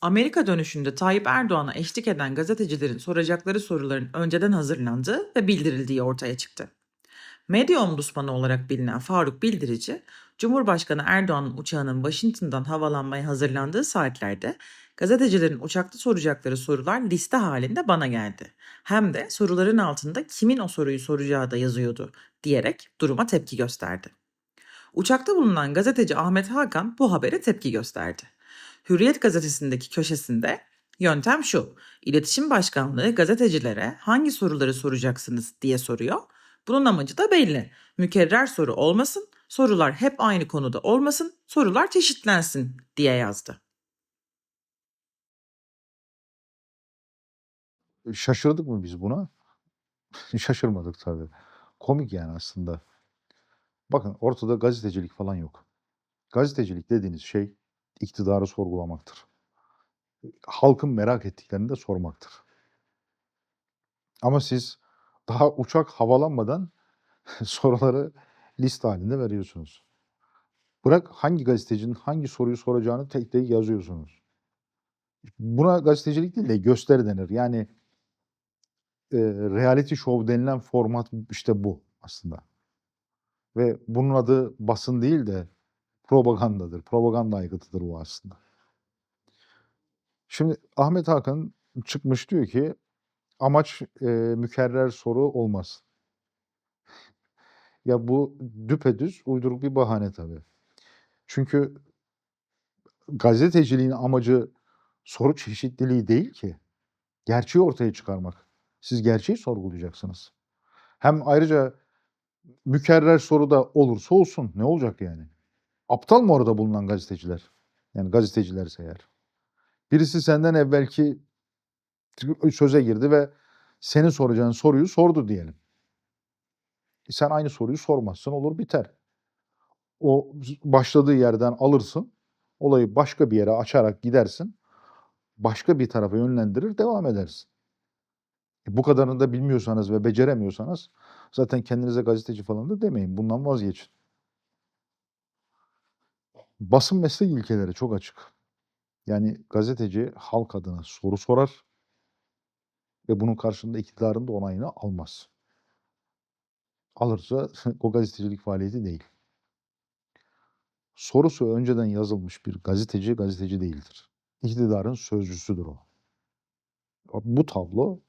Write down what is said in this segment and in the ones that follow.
Amerika dönüşünde Tayyip Erdoğan'a eşlik eden gazetecilerin soracakları soruların önceden hazırlandığı ve bildirildiği ortaya çıktı. Medya ombudsmanı olarak bilinen Faruk Bildirici, Cumhurbaşkanı Erdoğan'ın uçağının Washington'dan havalanmaya hazırlandığı saatlerde gazetecilerin uçakta soracakları sorular liste halinde bana geldi. Hem de soruların altında kimin o soruyu soracağı da yazıyordu diyerek duruma tepki gösterdi. Uçakta bulunan gazeteci Ahmet Hakan bu habere tepki gösterdi. Hürriyet gazetesindeki köşesinde yöntem şu. İletişim Başkanlığı gazetecilere hangi soruları soracaksınız diye soruyor. Bunun amacı da belli. Mükerrer soru olmasın, sorular hep aynı konuda olmasın, sorular çeşitlensin diye yazdı. Şaşırdık mı biz buna? Şaşırmadık tabii. Komik yani aslında. Bakın ortada gazetecilik falan yok. Gazetecilik dediğiniz şey iktidarı sorgulamaktır. Halkın merak ettiklerini de sormaktır. Ama siz daha uçak havalanmadan soruları liste halinde veriyorsunuz. Bırak hangi gazetecinin hangi soruyu soracağını tek tek yazıyorsunuz. Buna gazetecilik değil de gösteri denir. Yani e, reality show denilen format işte bu aslında. Ve bunun adı basın değil de propagandadır. Propaganda aygıtıdır bu aslında. Şimdi Ahmet Hakan çıkmış diyor ki amaç e, mükerrer soru olmaz. Ya bu düpedüz uyduruk bir bahane tabii. Çünkü gazeteciliğin amacı soru çeşitliliği değil ki. Gerçeği ortaya çıkarmak. Siz gerçeği sorgulayacaksınız. Hem ayrıca mükerrer soru da olursa olsun. Ne olacak yani? Aptal mı orada bulunan gazeteciler? Yani gazetecilerse eğer. Birisi senden evvelki söze girdi ve senin soracağın soruyu sordu diyelim. E sen aynı soruyu sormazsın olur biter. O başladığı yerden alırsın. Olayı başka bir yere açarak gidersin. Başka bir tarafa yönlendirir devam edersin. E bu kadarını da bilmiyorsanız ve beceremiyorsanız zaten kendinize gazeteci falan da demeyin. Bundan vazgeçin. Basın meslek ilkeleri çok açık. Yani gazeteci halk adına soru sorar ve bunun karşılığında iktidarın da onayını almaz. Alırsa o gazetecilik faaliyeti değil. Sorusu önceden yazılmış bir gazeteci gazeteci değildir. İktidarın sözcüsüdür o. Bu tablo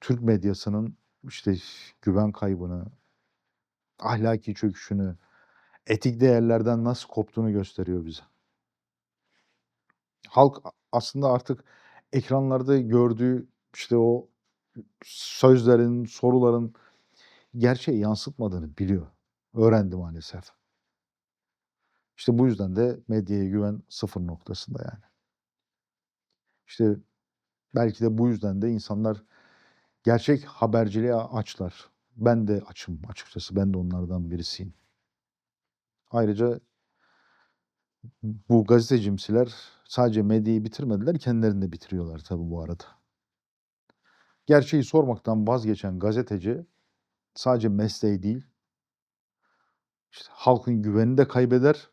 Türk medyasının işte güven kaybını, ahlaki çöküşünü, etik değerlerden nasıl koptuğunu gösteriyor bize. Halk aslında artık ekranlarda gördüğü işte o sözlerin, soruların gerçeği yansıtmadığını biliyor. Öğrendi maalesef. İşte bu yüzden de medyaya güven sıfır noktasında yani. İşte belki de bu yüzden de insanlar gerçek haberciliğe açlar. Ben de açım açıkçası. Ben de onlardan birisiyim. Ayrıca bu gazetecimsiler sadece medyayı bitirmediler, kendilerini de bitiriyorlar tabii bu arada. Gerçeği sormaktan vazgeçen gazeteci sadece mesleği değil, işte halkın güvenini de kaybeder,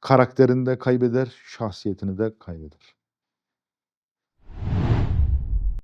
karakterini de kaybeder, şahsiyetini de kaybeder.